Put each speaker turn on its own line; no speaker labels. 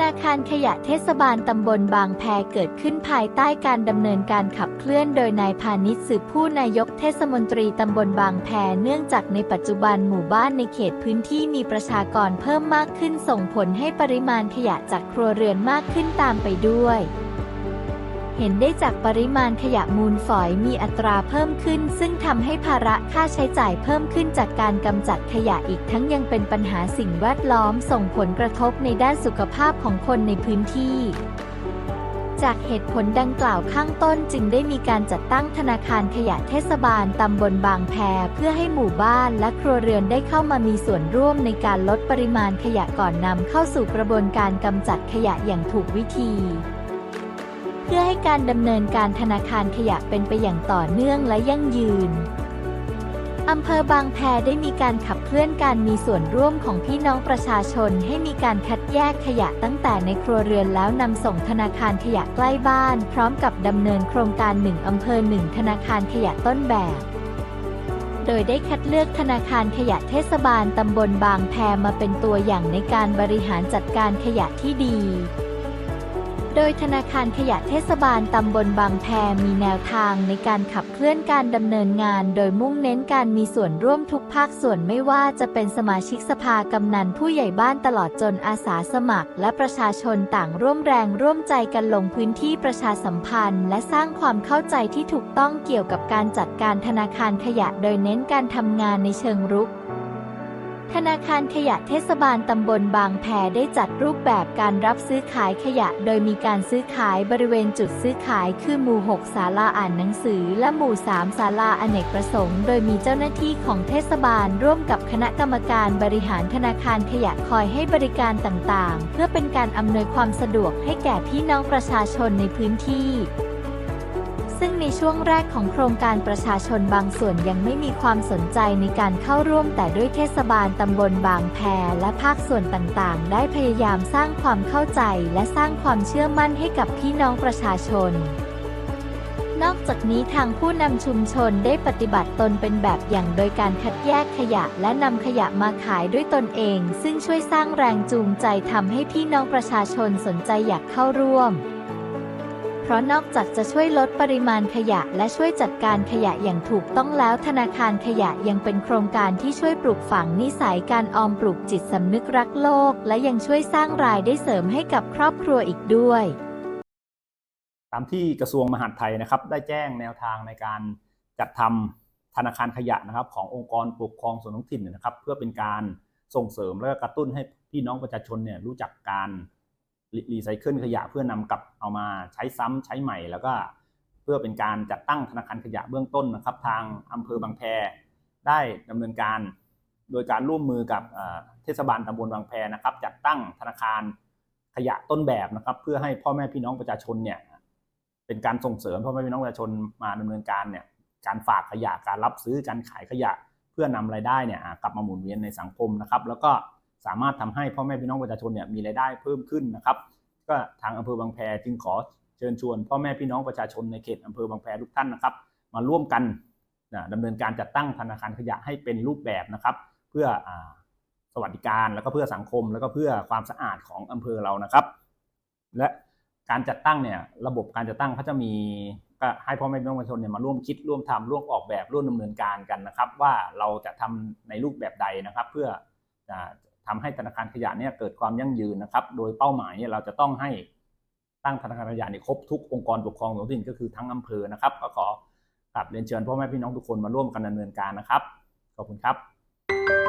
นาคารขยะเทศบาลตำบลบางแพเกิดขึ้นภายใต้การดำเนินการขับเคลื่อนโดยนายพาณิชย์สืบผู้นายกเทศมนตรีตำบลบางแพเนื่องจากในปัจจุบันหมู่บ้านในเขตพื้นที่มีประชากรเพิ่มมากขึ้นส่งผลให้ปริมาณขยะจากครัวเรือนมากขึ้นตามไปด้วย เห็นได้จากปริมาณขยะมูลฝอยมีอัตราเพิ่มขึ้น ซึ่งทำให้ภาระค่าใช้จ่ายเพิ่มขึ้นจากการกำจัดขยะอีกทั้งยังเป็นปัญหาสิ่งแวดล้อมส่งผลกระทบในด้านสุขภาพของคนในพื้นที่จากเหตุผลดังกล่าวข้างต้นจึงได้มีการจัดตั้งธนาคารขยะเทศบาลตำบลบางแพเพื่อให้หมู่บ้านและครัวเรือนได้เข้ามามีส่วนร่วมในการลดปริมาณขยะก่อนนำเข้าสู่กระบวนการกำจัดขยะอย่างถูกวิธี พื่อให้การดำเนินการธนาคารขยะเป็นไปอย่างต่อเนื่องและยั่งยืนอำเภอบางแพได้มีการขับเคลื่อนการมีส่วนร่วมของพี่น้องประชาชน ให้มีการคัดแยกขยะตั้งแต่ในครัวเรือนแล้วนำส่งธนาคารขยะใกล้บ้าน พร้อมกับดำเนินโครงการหนึ่งอำเภอหนึ่งธนาคารขยะต้นแบบ โดยได้คัดเลือกธนาคารขยะเทศบาลตำบลบางแพมาเป็นตัวอย่างในการบริหารจัดการขยะที่ดี โดยธนาคารขยะเทศบาลตำบลบางแพมีแนวทางในการขับเคลื่อนการดำเนินงาน โดยมุ่งเน้นการมีส่วนร่วมทุกภาคส่วนไม่ว่าจะเป็นสมาชิกสภากำนันผู้ใหญ่บ้านตลอดจนอาสาสมัคร และประชาชนต่างร่วมแรงร่วมใจกันลงพื้นที่ประชาสัมพันธ์ และสร้างความเข้าใจที่ถูกต้องเกี่ยวกับการจัดการธนาคารขยะ โดยเน้นการทำงานในเชิงรุก ธนาคารขยะเทศบาลตำบลบางแพได้จัดรูปแบบการรับซื้อขายขยะ โดยมีการซื้อขายบริเวณจุดซื้อขายคือหมู่ 6 ศาลาอ่านหนังสือ และหมู่ 3 ศาลาอเนกประสงค์ โดยมีเจ้าหน้าที่ของเทศบาลร่วมกับคณะกรรมการบริหารธนาคารขยะคอยให้บริการต่างๆ เพื่อเป็นการอำนวยความสะดวกให้แก่พี่น้องประชาชนในพื้นที่ ซึ่งในช่วงแรกของโครงการประชาชนบางส่วนยังไม่มีความสนใจในการเข้าร่วม แต่ด้วยเทศบาลตำบลบางแพและภาคส่วนต่างๆ ได้พยายามสร้างความเข้าใจ และสร้างความเชื่อมั่นให้กับพี่น้องประชาชนนอกจากนี้ทางผู้นำชุมชนได้ปฏิบัติตนเป็นแบบอย่างโดยการคัดแยกขยะและนำขยะมาขายด้วยตนเอง ซึ่งช่วยสร้างแรงจูงใจทำให้พี่น้องประชาชนสนใจอยากเข้าร่วม เพราะนอกจากจะช่วยลดปริมาณขยะและช่วยจัดการขยะอย่างถูกต้องแล้วธนาคารขยะยังเป็นโครงการที่ช่วยปลูกฝังนิสัยการออมปลูกจิตสำนึกรักโลก และยังช่วยสร้างรายได้เสริมให้กับครอบครัวอีกด้วย
ตามที่กระทรวงมหาดไทยนะครับ ได้แจ้งแนวทางในการจัดทำธนาคารขยะนะครับ ขององค์กรปกครองส่วนท้องถิ่นนะครับ เพื่อเป็นการส่งเสริมและกระตุ้นให้พี่น้องประชาชนเนี่ยรู้จักการ รีไซเคิลขยะเพื่อนำกลับเอามาใช้ซ้ำใช้ใหม่ แล้วก็เพื่อเป็นการจัดตั้งธนาคารขยะเบื้องต้นนะครับ ทางอำเภอบางแพได้ดำเนินการ โดยการร่วมมือกับเทศบาลตำบลบางแพนะครับ จัดตั้งธนาคารขยะต้นแบบนะครับ เพื่อให้พ่อแม่พี่น้องประชาชนเนี่ยเป็นการส่งเสริมพ่อแม่พี่น้องประชาชนมาดำเนินการเนี่ยการฝากขยะการรับซื้อการขายขยะ เพื่อนำรายได้เนี่ยกลับมาหมุนเวียนในสังคมนะครับ แล้วก็ สามารถทำให้พ่อแม่พี่น้องประชาชนเนี่ยมีรายได้เพิ่มขึ้นนะครับ ก็ทางอำเภอบางแพจึงขอเชิญชวน พ่อแม่พี่น้องประชาชนในเขตอำเภอบางแพทุกท่านนะครับ มาร่วมกันนะดำเนินการจัดตั้งธนาคารขยะให้เป็นรูปแบบนะครับ เพื่ออสวัสดิการแล้วก็เพื่อสังคมแล้วก็เพื่อความสะอาดของอำเภอเรานะครับ และการจัดตั้งเนี่ยระบบการจัดตั้งเขาจะมีก็ให้พ่อแม่พี่น้องประชาชนเนี่ยมาร่วมคิดร่วมทำร่วมออกแบบร่วมดำเนินการกันนะครับ ว่าเราจะทำในรูปแบบใดนะครับ เพื่อ ทำให้ธนาคารขยะเนี่ยเกิดความยั่งยืนนะครับ โดยเป้าหมายเนี่ยเราจะต้องให้ตั้งธนาคารขยะในครบทุกองค์กรปกครองท้องถิ่นก็คือทั้งอำเภอนะครับ ก็ขอกลับเรียนเชิญพ่อแม่พี่น้องทุกคนมาร่วมกันดำเนินการนะครับ ขอบคุณครับ